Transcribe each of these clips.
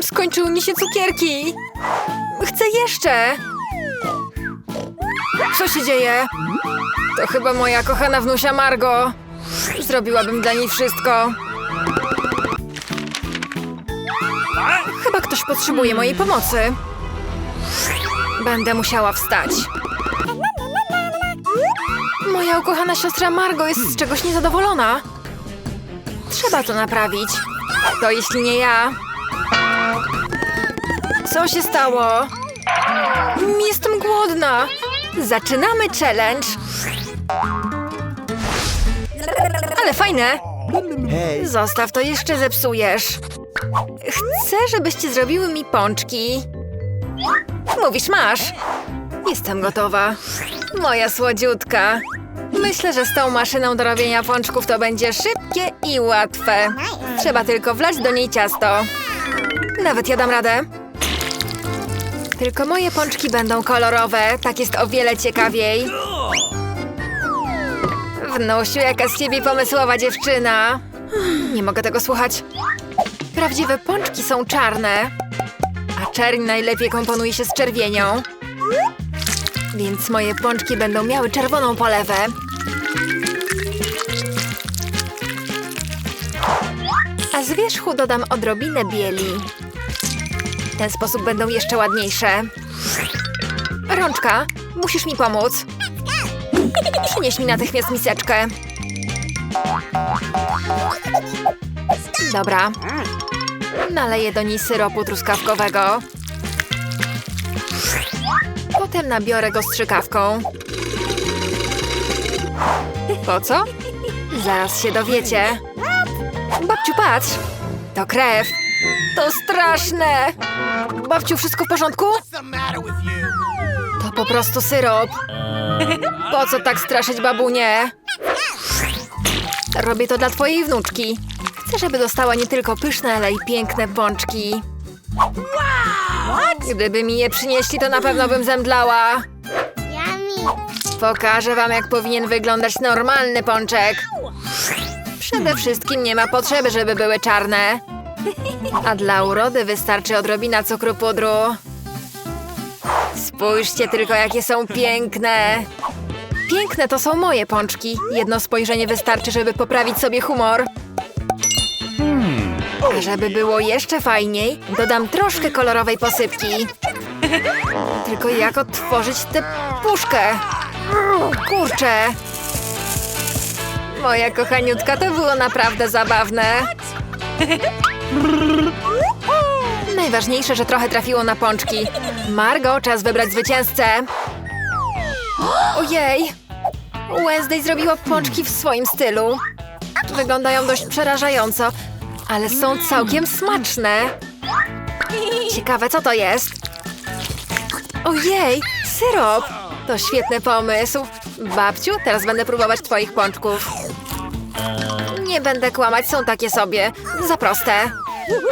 Skończyły mi się cukierki. Chcę jeszcze. Co się dzieje? To chyba moja kochana wnusia Margo. Zrobiłabym dla niej wszystko. Chyba ktoś potrzebuje mojej pomocy. Będę musiała wstać. Moja ukochana siostra Margo jest z czegoś niezadowolona. Trzeba to naprawić. To jeśli nie ja. Co się stało? Jestem głodna. Zaczynamy challenge. Ale fajne. Zostaw to, jeszcze zepsujesz. Chcę, żebyście zrobiły mi pączki. Mówisz, masz. Jestem gotowa. Moja słodziutka. Myślę, że z tą maszyną do robienia pączków to będzie szybkie i łatwe. Trzeba tylko wlać do niej ciasto. Nawet ja dam radę. Tylko moje pączki będą kolorowe, tak jest o wiele ciekawiej. Wnusiu, jaka z ciebie pomysłowa dziewczyna. Nie mogę tego słuchać. Prawdziwe pączki są czarne, a czerń najlepiej komponuje się z czerwienią. Więc moje pączki będą miały czerwoną polewę. A z wierzchu dodam odrobinę bieli. W ten sposób będą jeszcze ładniejsze. Rączka, musisz mi pomóc. Przynieś mi natychmiast miseczkę. Dobra. Naleję do niej syropu truskawkowego. Potem nabiorę go strzykawką. Po co? Zaraz się dowiecie. Babciu, patrz! To krew. To straszne! Babciu, wszystko w porządku? To po prostu syrop. Po co tak straszyć babunię? Robię to dla twojej wnuczki. Chcę, żeby dostała nie tylko pyszne, ale i piękne pączki. Gdyby mi je przynieśli, to na pewno bym zemdlała. Pokażę wam, jak powinien wyglądać normalny pączek. Przede wszystkim nie ma potrzeby, żeby były czarne. A dla urody wystarczy odrobina cukru pudru. Spójrzcie tylko, jakie są piękne. Piękne to są moje pączki. Jedno spojrzenie wystarczy, żeby poprawić sobie humor. A żeby było jeszcze fajniej, dodam troszkę kolorowej posypki. Tylko jak otworzyć tę puszkę? Kurczę! Moja kochaniutka, to było naprawdę zabawne. Najważniejsze, że trochę trafiło na pączki. Margo, czas wybrać zwycięzcę. Ojej! Wednesday zrobiła pączki w swoim stylu. Wyglądają dość przerażająco, ale są całkiem smaczne. Ciekawe, co to jest? Ojej, syrop! To świetny pomysł. Babciu, teraz będę próbować twoich pączków. Nie będę kłamać, są takie sobie. Za proste.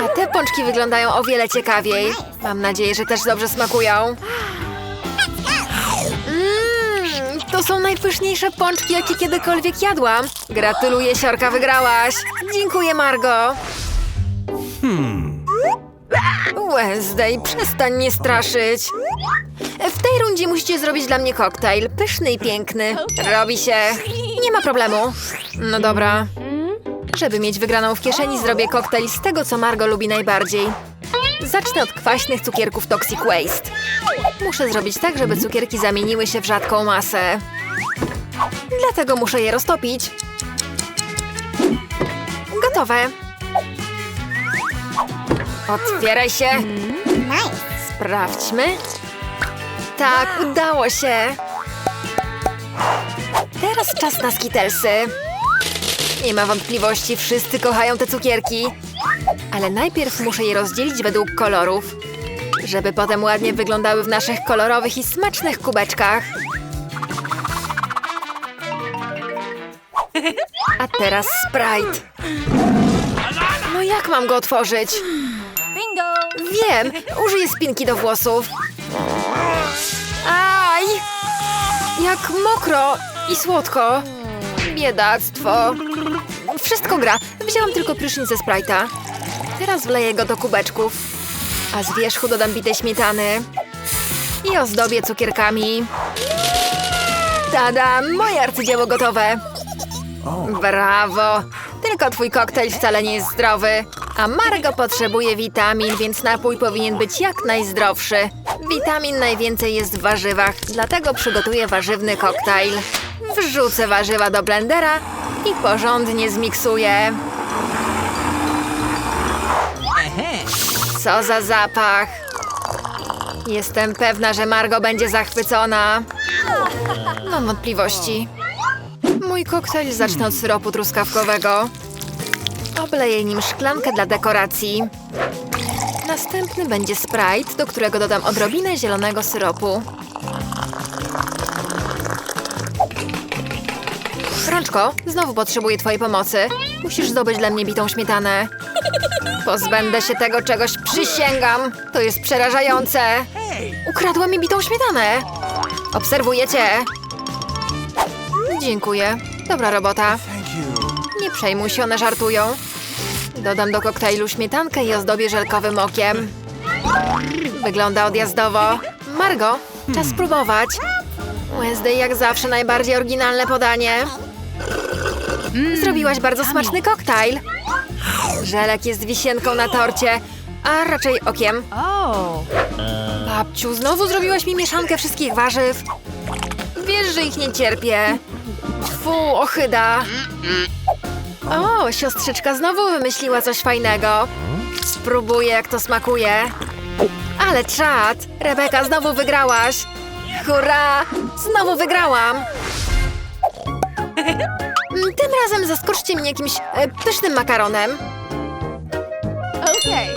A te pączki wyglądają o wiele ciekawiej. Mam nadzieję, że też dobrze smakują. Mmm, to są najpyszniejsze pączki, jakie kiedykolwiek jadłam. Gratuluję, Siorka, wygrałaś. Dziękuję, Margo. Wednesday, przestań mnie straszyć. W tej rundzie musicie zrobić dla mnie koktajl. Pyszny i piękny. Robi się. Nie ma problemu. No dobra. Żeby mieć wygraną w kieszeni, zrobię koktajl z tego, co Margo lubi najbardziej. Zacznę od kwaśnych cukierków Toxic Waste. Muszę zrobić tak, żeby cukierki zamieniły się w rzadką masę. Dlatego muszę je roztopić. Gotowe. Otwieraj się. Sprawdźmy. Tak, udało się. Teraz czas na skitelsy. Nie ma wątpliwości, wszyscy kochają te cukierki. Ale najpierw muszę je rozdzielić według kolorów, żeby potem ładnie wyglądały w naszych kolorowych i smacznych kubeczkach. A teraz Sprite. No jak mam go otworzyć? Bingo. Wiem, użyję spinki do włosów. Aj! Jak mokro i słodko. Biedactwo. Wszystko gra. Wzięłam tylko prysznic ze Sprite'a. Teraz wleję go do kubeczków. A z wierzchu dodam bite śmietany. I ozdobię cukierkami. Tada! Moje arcydzieło gotowe! Brawo! Tylko twój koktajl wcale nie jest zdrowy. A Margo potrzebuje witamin, więc napój powinien być jak najzdrowszy. Witamin najwięcej jest w warzywach, dlatego przygotuję warzywny koktajl. Wrzucę warzywa do blendera i porządnie zmiksuję. Co za zapach! Jestem pewna, że Margo będzie zachwycona. Mam wątpliwości. Mój koktajl zacznę od syropu truskawkowego. Obleję nim szklankę dla dekoracji. Następny będzie Sprite, do którego dodam odrobinę zielonego syropu. Znowu potrzebuję twojej pomocy. Musisz zdobyć dla mnie bitą śmietanę. Pozbędę się tego czegoś, przysięgam. To jest przerażające. Ukradła mi bitą śmietanę. Obserwuję cię. Dziękuję. Dobra robota. Nie przejmuj się, one żartują. Dodam do koktajlu śmietankę i ozdobię żelkowym okiem. Wygląda odjazdowo. Margo, czas spróbować. Wednesday jak zawsze najbardziej oryginalne podanie. Zrobiłaś bardzo smaczny koktajl. Żelek jest wisienką na torcie, a raczej okiem. Babciu, znowu zrobiłaś mi mieszankę wszystkich warzyw. Wiesz, że ich nie cierpię. Fu, ochyda. O, siostrzyczka znowu wymyśliła coś fajnego. Spróbuję, jak to smakuje. Ale czad! Rebeka, znowu wygrałaś! Hurra! Znowu wygrałam! Mm, Tym razem zaskoczcie mnie jakimś e, pysznym makaronem. Okay.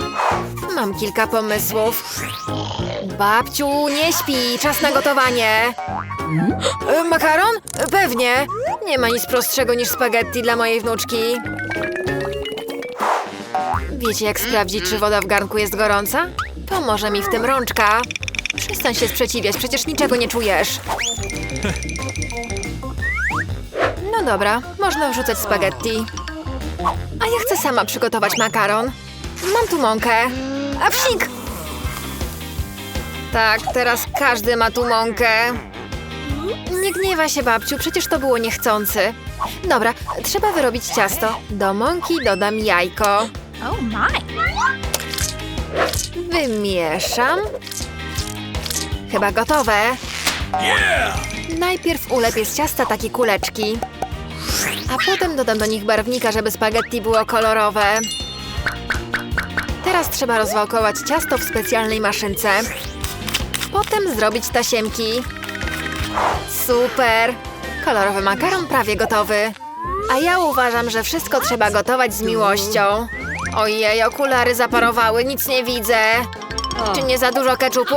Mam kilka pomysłów. Babciu, nie śpi, czas na gotowanie. E, Makaron? Pewnie. Nie ma nic prostszego niż spaghetti dla mojej wnuczki. Wiecie, jak sprawdzić, czy woda w garnku jest gorąca? Pomoże mi w tym rączka. Przestań się sprzeciwiać, przecież niczego nie czujesz. No dobra, można wrzucać spaghetti. A ja chcę sama przygotować makaron. Mam tu mąkę. A psik! Tak, teraz każdy ma tu mąkę. Nie gniewa się, babciu, przecież to było niechcący. Dobra, trzeba wyrobić ciasto. Do mąki dodam jajko. Oh my. Wymieszam. Chyba gotowe. Najpierw ulepię z ciasta takie kuleczki. A potem dodam do nich barwnika, żeby spaghetti było kolorowe. Teraz trzeba rozwałkować ciasto w specjalnej maszynce. Potem zrobić tasiemki. Super! Kolorowy makaron prawie gotowy. A ja uważam, że wszystko trzeba gotować z miłością. Ojej, okulary zaparowały, nic nie widzę. Czy nie za dużo keczupu?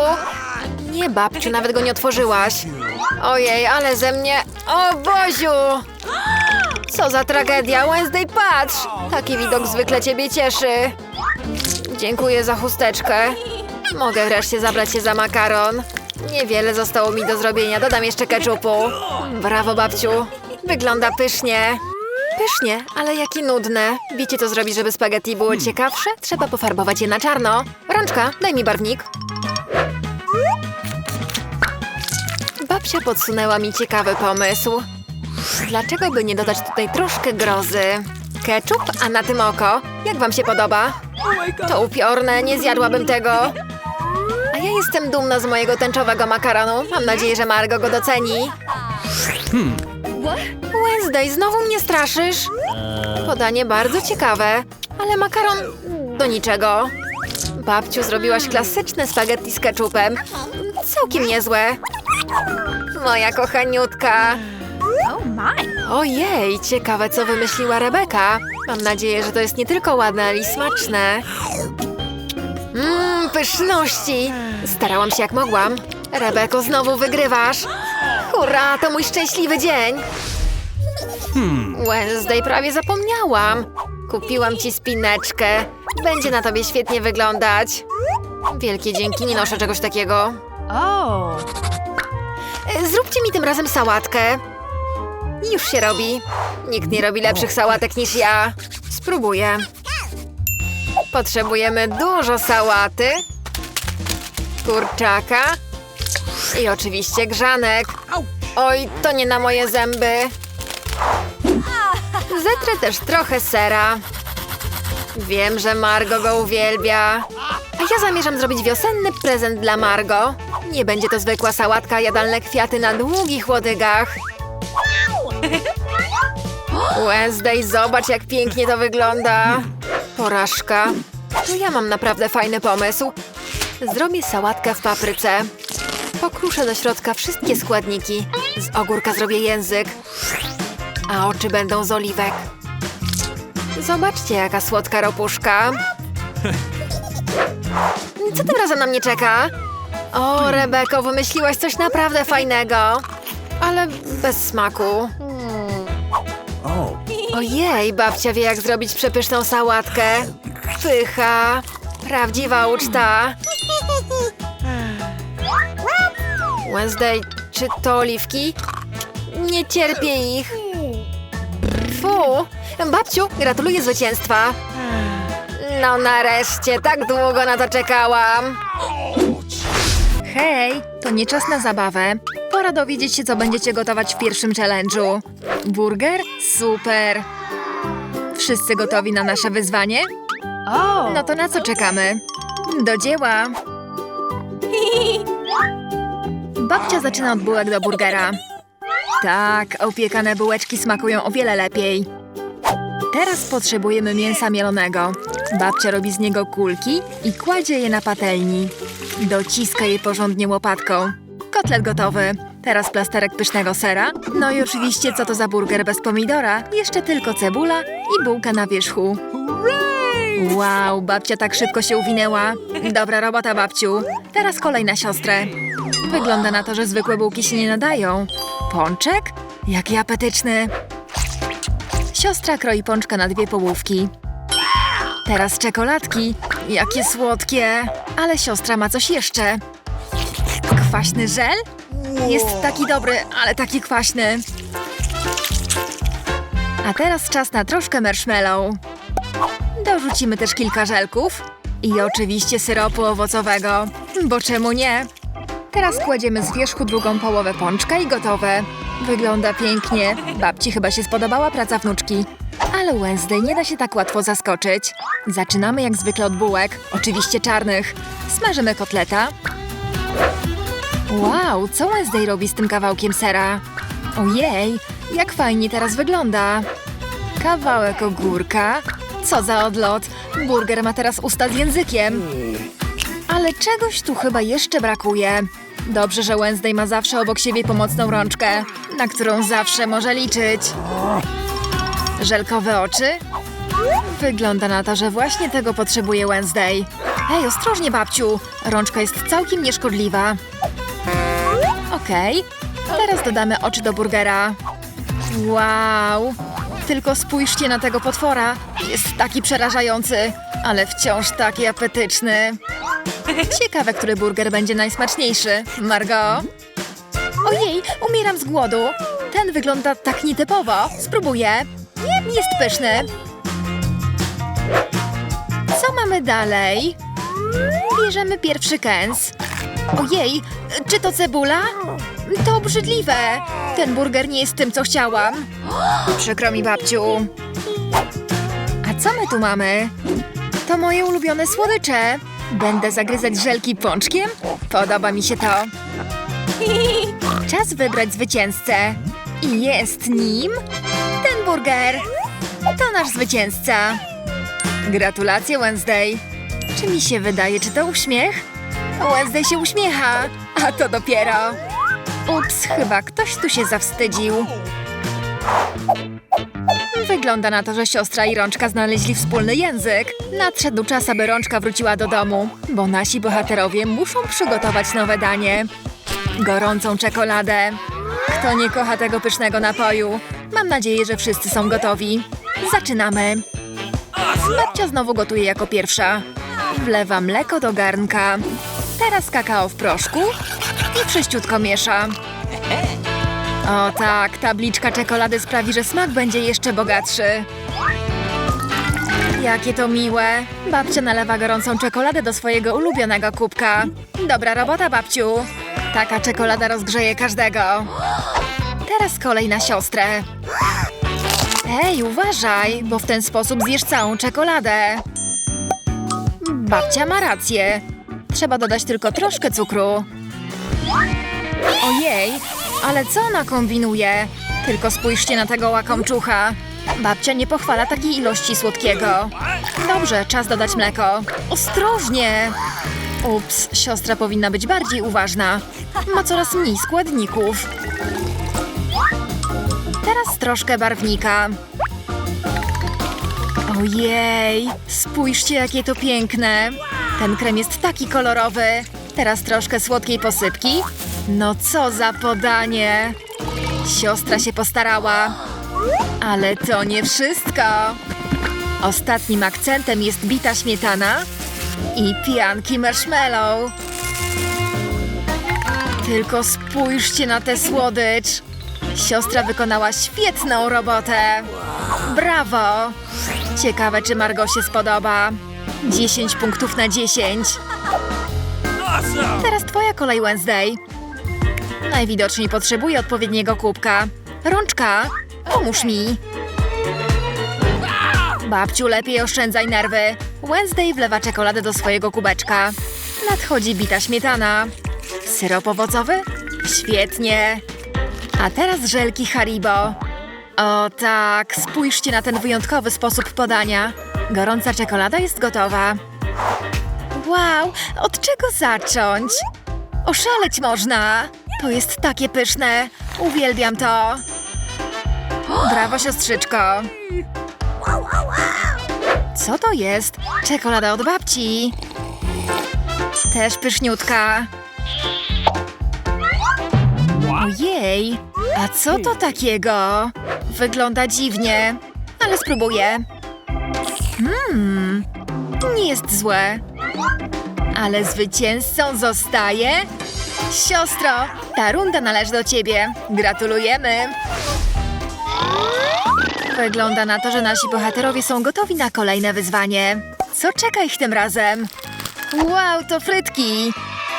Nie, babciu, nawet go nie otworzyłaś. Ojej, ale ze mnie... O, Boziu! Co za tragedia, Wednesday, patrz! Taki widok zwykle ciebie cieszy. Dziękuję za chusteczkę. Mogę wreszcie zabrać się za makaron. Niewiele zostało mi do zrobienia, dodam jeszcze keczupu. Brawo, babciu. Wygląda pysznie. Pysznie, ale jakie nudne. Wiecie, co zrobić, żeby spaghetti było ciekawsze? Trzeba pofarbować je na czarno. Rączka, daj mi barwnik. Babcia podsunęła mi ciekawy pomysł. Dlaczego by nie dodać tutaj troszkę grozy? Ketchup, a na tym oko. Jak wam się podoba? To upiorne, nie zjadłabym tego. A ja jestem dumna z mojego tęczowego makaronu. Mam nadzieję, że Margo go doceni. Wednesday, znowu mnie straszysz? Podanie bardzo ciekawe, ale makaron do niczego. Babciu, zrobiłaś klasyczne spaghetti z ketchupem. Całkiem niezłe. Moja kochaniutka. Ojej, ciekawe co wymyśliła Rebeka. Mam nadzieję, że to jest nie tylko ładne, ale i smaczne. Mmm, pyszności. Starałam się jak mogłam. Rebeko, znowu wygrywasz. Hurra, to mój szczęśliwy dzień. Wednesday, prawie zapomniałam. Kupiłam ci spineczkę. Będzie na tobie świetnie wyglądać. Wielkie dzięki, nie noszę czegoś takiego. E, Zróbcie mi tym razem sałatkę. Już się robi. Nikt nie robi lepszych sałatek niż ja. Spróbuję. Potrzebujemy dużo sałaty. kurczaka i oczywiście grzanek. Oj, to nie na moje zęby. Zetrę też trochę sera. Wiem, że Margo go uwielbia. A ja zamierzam zrobić wiosenny prezent dla Margo. Nie będzie to zwykła sałatka, jadalne kwiaty na długich łodygach. Wednesday, zobacz jak pięknie to wygląda. Porażka. To ja mam naprawdę fajny pomysł. Zrobię sałatkę w papryce. Pokruszę do środka wszystkie składniki. Z ogórka zrobię język. A oczy będą z oliwek. Zobaczcie, jaka słodka ropuszka. Co tym razem na mnie czeka? O, Rebeko, wymyśliłaś coś naprawdę fajnego. Ale bez smaku. Ojej, babcia wie, jak zrobić przepyszną sałatkę. Pycha. Prawdziwa uczta. Wednesday, czy to oliwki? Nie cierpię ich. Fu! Babciu, gratuluję zwycięstwa. No nareszcie, tak długo na to czekałam. Hej, to nie czas na zabawę. Pora dowiedzieć się, co będziecie gotować w pierwszym challenge'u. Burger? Super! Wszyscy gotowi na nasze wyzwanie? No to na co czekamy? Do dzieła! Babcia zaczyna od bułek do burgera. Tak, opiekane bułeczki smakują o wiele lepiej. Teraz potrzebujemy mięsa mielonego. Babcia robi z niego kulki i kładzie je na patelni. Dociska je porządnie łopatką. Kotlet gotowy. Teraz plasterek pysznego sera. No i oczywiście co to za burger bez pomidora? Jeszcze tylko cebula i bułka na wierzchu. Wow, babcia tak szybko się uwinęła. Dobra robota, babciu. Teraz kolej na siostrę. Wygląda na to, że zwykłe bułki się nie nadają. Pączek? Jaki apetyczny. Siostra kroi pączka na dwie połówki. Teraz czekoladki. Jakie słodkie. Ale siostra ma coś jeszcze. Kwaśny żel? Jest taki dobry, ale taki kwaśny. A teraz czas na troszkę marshmallow. Dorzucimy też kilka żelków. I oczywiście syropu owocowego. Bo czemu nie? Teraz kładziemy z wierzchu drugą połowę pączka i gotowe. Wygląda pięknie. Babci chyba się spodobała praca wnuczki. Ale Wednesday nie da się tak łatwo zaskoczyć. Zaczynamy jak zwykle od bułek, oczywiście czarnych. Smażymy kotleta. Wow, co Wednesday robi z tym kawałkiem sera? Ojej, jak fajnie teraz wygląda. Kawałek ogórka. Co za odlot. Burger ma teraz usta z językiem. Ale czegoś tu chyba jeszcze brakuje. Dobrze, że Wednesday ma zawsze obok siebie pomocną rączkę, na którą zawsze może liczyć. Żelkowe oczy? Wygląda na to, że właśnie tego potrzebuje Wednesday. Hej, ostrożnie, babciu! Rączka jest całkiem nieszkodliwa. Okej, teraz dodamy oczy do burgera. Wow! Tylko spójrzcie na tego potwora. Jest taki przerażający, ale wciąż taki apetyczny. Ciekawe, który burger będzie najsmaczniejszy. Margo? Ojej, umieram z głodu. Ten wygląda tak nietypowo. Spróbuję. Jest pyszny. Co mamy dalej? Bierzemy pierwszy kęs. Ojej, czy to cebula? To obrzydliwe. Ten burger nie jest tym, co chciałam. Przykro mi, babciu. A co my tu mamy? To moje ulubione słodycze. Będę zagryzać żelki pączkiem? Podoba mi się to. Czas wybrać zwycięzcę. I jest nim ten burger. To nasz zwycięzca. Gratulacje, Wednesday. Czy mi się wydaje, czy to uśmiech? Wednesday się uśmiecha, a to dopiero. Ups, chyba ktoś tu się zawstydził. Wygląda na to, że siostra i Rączka znaleźli wspólny język. Nadszedł czas, aby Rączka wróciła do domu, bo nasi bohaterowie muszą przygotować nowe danie. Gorącą czekoladę. Kto nie kocha tego pysznego napoju? Mam nadzieję, że wszyscy są gotowi. Zaczynamy. Babcia znowu gotuje jako pierwsza. Wlewa mleko do garnka. Teraz kakao w proszku i wszyściutko miesza. O tak, tabliczka czekolady sprawi, że smak będzie jeszcze bogatszy. Jakie to miłe. Babcia nalewa gorącą czekoladę do swojego ulubionego kubka. Dobra robota, babciu. Taka czekolada rozgrzeje każdego. Teraz kolej na siostrę. Ej, uważaj, bo w ten sposób zjesz całą czekoladę. Babcia ma rację. Trzeba dodać tylko troszkę cukru. Ojej, ale co ona kombinuje? Tylko spójrzcie na tego łakomczucha. Babcia nie pochwala takiej ilości słodkiego. Dobrze, czas dodać mleko. Ostrożnie! Ups, siostra powinna być bardziej uważna. Ma coraz mniej składników. Teraz troszkę barwnika. Ojej, spójrzcie jakie to piękne. Ten krem jest taki kolorowy. Teraz troszkę słodkiej posypki. No co za podanie. Siostra się postarała. Ale to nie wszystko. Ostatnim akcentem jest bita śmietana i pianki marshmallow. Tylko spójrzcie na tę słodycz. Siostra wykonała świetną robotę. Brawo! Ciekawe, czy Margo się spodoba. 10 punktów na 10. Teraz twoja kolej Wednesday. Najwidoczniej potrzebuję odpowiedniego kubka. Rączka, pomóż mi. Babciu, lepiej oszczędzaj nerwy. Wednesday wlewa czekoladę do swojego kubeczka. Nadchodzi bita śmietana. Syrop owocowy? Świetnie. A teraz żelki Haribo. O tak, spójrzcie na ten wyjątkowy sposób podania. Gorąca czekolada jest gotowa. Wow, od czego zacząć? Oszaleć można! To jest takie pyszne. Uwielbiam to. Brawo, siostrzyczko. Co to jest? Czekolada od babci. Też pyszniutka. Ojej, a co to takiego? Wygląda dziwnie, ale spróbuję. Mmm, nie jest złe. Ale zwycięzcą zostaje... Siostro, ta runda należy do ciebie. Gratulujemy. Wygląda na to, że nasi bohaterowie są gotowi na kolejne wyzwanie. Co czeka ich tym razem? Wow, to frytki!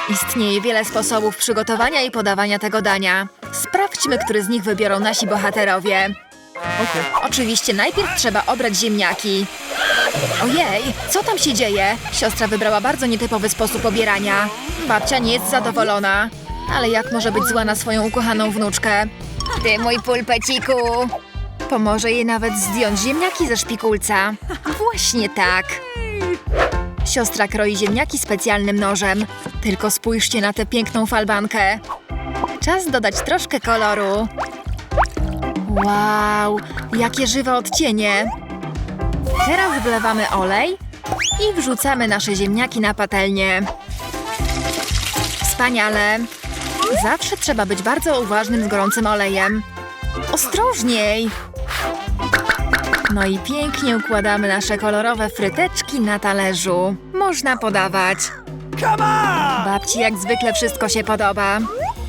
Istnieje wiele sposobów przygotowania i podawania tego dania. Sprawdźmy, który z nich wybiorą nasi bohaterowie. Oczywiście najpierw trzeba obrać ziemniaki. Ojej, co tam się dzieje? Siostra wybrała bardzo nietypowy sposób obierania. Babcia nie jest zadowolona. Ale jak może być zła na swoją ukochaną wnuczkę? Ty, mój pulpeciku! Pomoże jej nawet zdjąć ziemniaki ze szpikulca. Właśnie tak. Siostra kroi ziemniaki specjalnym nożem. Tylko spójrzcie na tę piękną falbankę. Czas dodać troszkę koloru. Wow, jakie żywe odcienie. Teraz wlewamy olej i wrzucamy nasze ziemniaki na patelnię. Wspaniale. Zawsze trzeba być bardzo uważnym z gorącym olejem. Ostrożniej! No i pięknie układamy nasze kolorowe fryteczki na talerzu. Można podawać. Babci jak zwykle wszystko się podoba.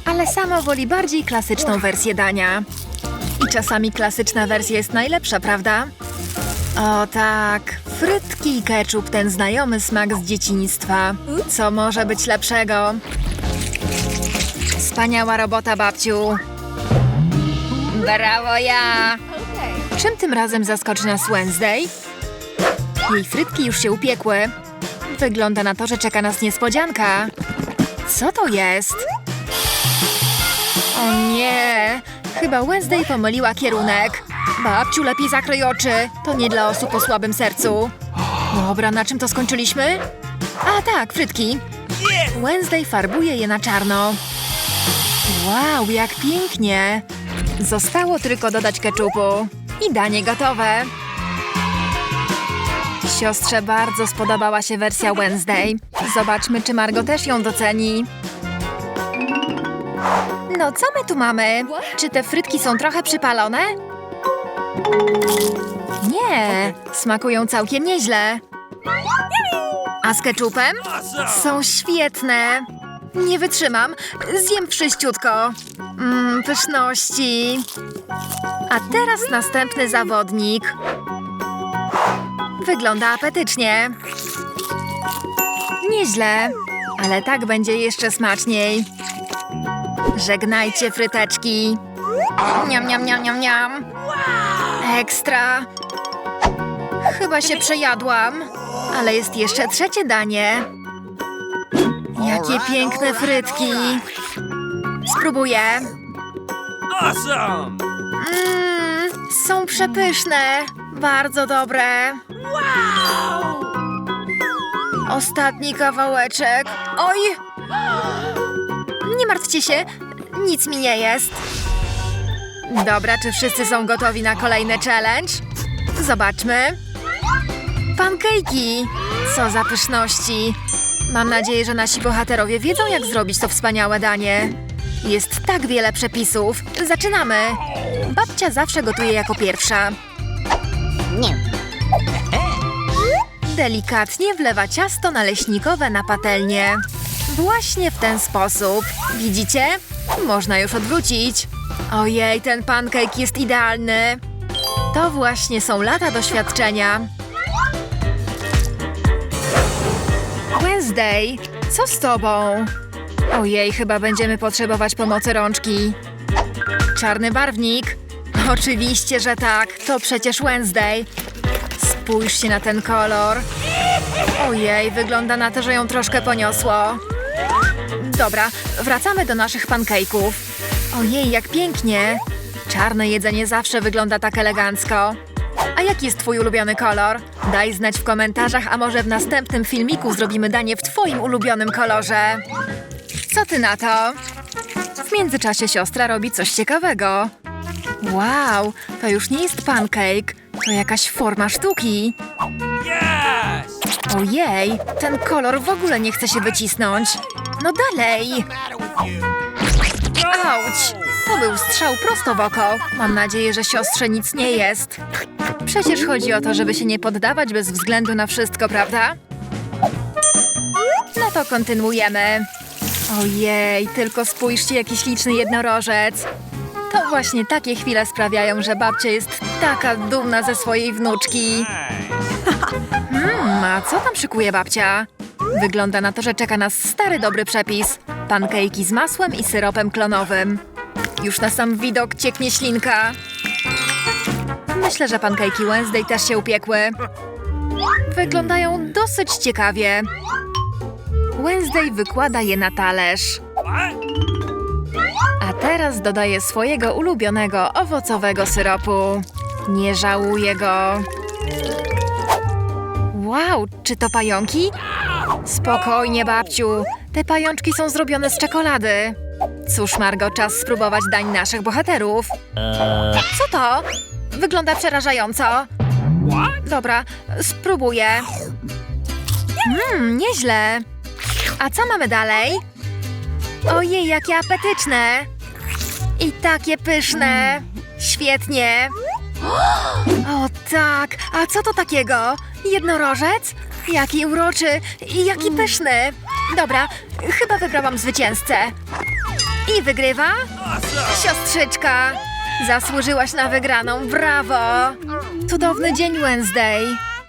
Ale sama woli bardziej klasyczną wersję dania. I czasami klasyczna wersja jest najlepsza, prawda? O tak, frytki i ketchup, ten znajomy smak z dzieciństwa. Co może być lepszego? Wspaniała robota, babciu. Brawo ja! Czym tym razem zaskoczy nas Wednesday? Jej frytki już się upiekły. Wygląda na to, że czeka nas niespodzianka. Co to jest? O nie! Chyba Wednesday pomyliła kierunek. Babciu, lepiej zakryj oczy. To nie dla osób o słabym sercu. Dobra, na czym to skończyliśmy? A tak, frytki. Wednesday farbuje je na czarno. Wow, jak pięknie! Zostało tylko dodać keczupu. I danie gotowe. Siostrze bardzo spodobała się wersja Wednesday. Zobaczmy, czy Margo też ją doceni. No, co my tu mamy? Czy te frytki są trochę przypalone? Nie, smakują całkiem nieźle. A z keczupem? Są świetne. Nie wytrzymam. Zjem wszyściutko. Mmm, pyszności. A teraz następny zawodnik. Wygląda apetycznie. Nieźle, ale tak będzie jeszcze smaczniej. Żegnajcie fryteczki. Niam, niam, niam, niam, niam. Ekstra. Chyba się przejadłam, ale jest jeszcze trzecie danie. Jakie piękne frytki. Spróbuję. Awesome! Mmm, są przepyszne. Bardzo dobre. Ostatni kawałeczek. Oj! Nie martwcie się, nic mi nie jest. Dobra, czy wszyscy są gotowi na kolejny challenge? Zobaczmy. Pankejki! Co za pyszności! Mam nadzieję, że nasi bohaterowie wiedzą, jak zrobić to wspaniałe danie. Jest tak wiele przepisów. Zaczynamy! Babcia zawsze gotuje jako pierwsza. Nie. Delikatnie wlewa ciasto naleśnikowe na patelnię. Właśnie w ten sposób. Widzicie? Można już odwrócić. Ojej, ten pancake jest idealny. To właśnie są lata doświadczenia. Wednesday, co z tobą? Ojej, chyba będziemy potrzebować pomocy rączki. Czarny barwnik? Oczywiście, że tak. To przecież Wednesday. Spójrzcie na ten kolor. Ojej, wygląda na to, że ją troszkę poniosło. Dobra, wracamy do naszych pancake'ów. Ojej, jak pięknie. Czarne jedzenie zawsze wygląda tak elegancko. A jaki jest twój ulubiony kolor? Daj znać w komentarzach, a może w następnym filmiku zrobimy danie w twoim ulubionym kolorze. Co ty na to? W międzyczasie siostra robi coś ciekawego. Wow, to już nie jest pancake, to jakaś forma sztuki. Ojej, ten kolor w ogóle nie chce się wycisnąć. No dalej! Auć! To był strzał prosto w oko. Mam nadzieję, że siostrze nic nie jest. Przecież chodzi o to, żeby się nie poddawać bez względu na wszystko, prawda? No to kontynuujemy. Ojej, tylko spójrzcie, jaki śliczny jednorożec. To właśnie takie chwile sprawiają, że babcia jest taka dumna ze swojej wnuczki. Hmm, a co tam szykuje babcia? Wygląda na to, że czeka nas stary dobry przepis. Pankejki z masłem i syropem klonowym. Już na sam widok cieknie ślinka. Myślę, że pankejki Wednesday też się upiekły. Wyglądają dosyć ciekawie. Wednesday wykłada je na talerz. A teraz dodaję swojego ulubionego owocowego syropu. Nie żałuję go. Wow, czy to pająki? Spokojnie, babciu. Te pajączki są zrobione z czekolady. Cóż, Margo, czas spróbować dań naszych bohaterów. Co to? Wygląda przerażająco. Dobra, spróbuję. Mmm, nieźle. A co mamy dalej? Ojej, jakie apetyczne! I takie pyszne! Świetnie! O tak! A co to takiego? Jednorożec? Jaki uroczy i jaki pyszny! Dobra, chyba wybrałam zwycięzcę. I wygrywa siostrzyczka. Zasłużyłaś na wygraną, brawo! Cudowny dzień Wednesday.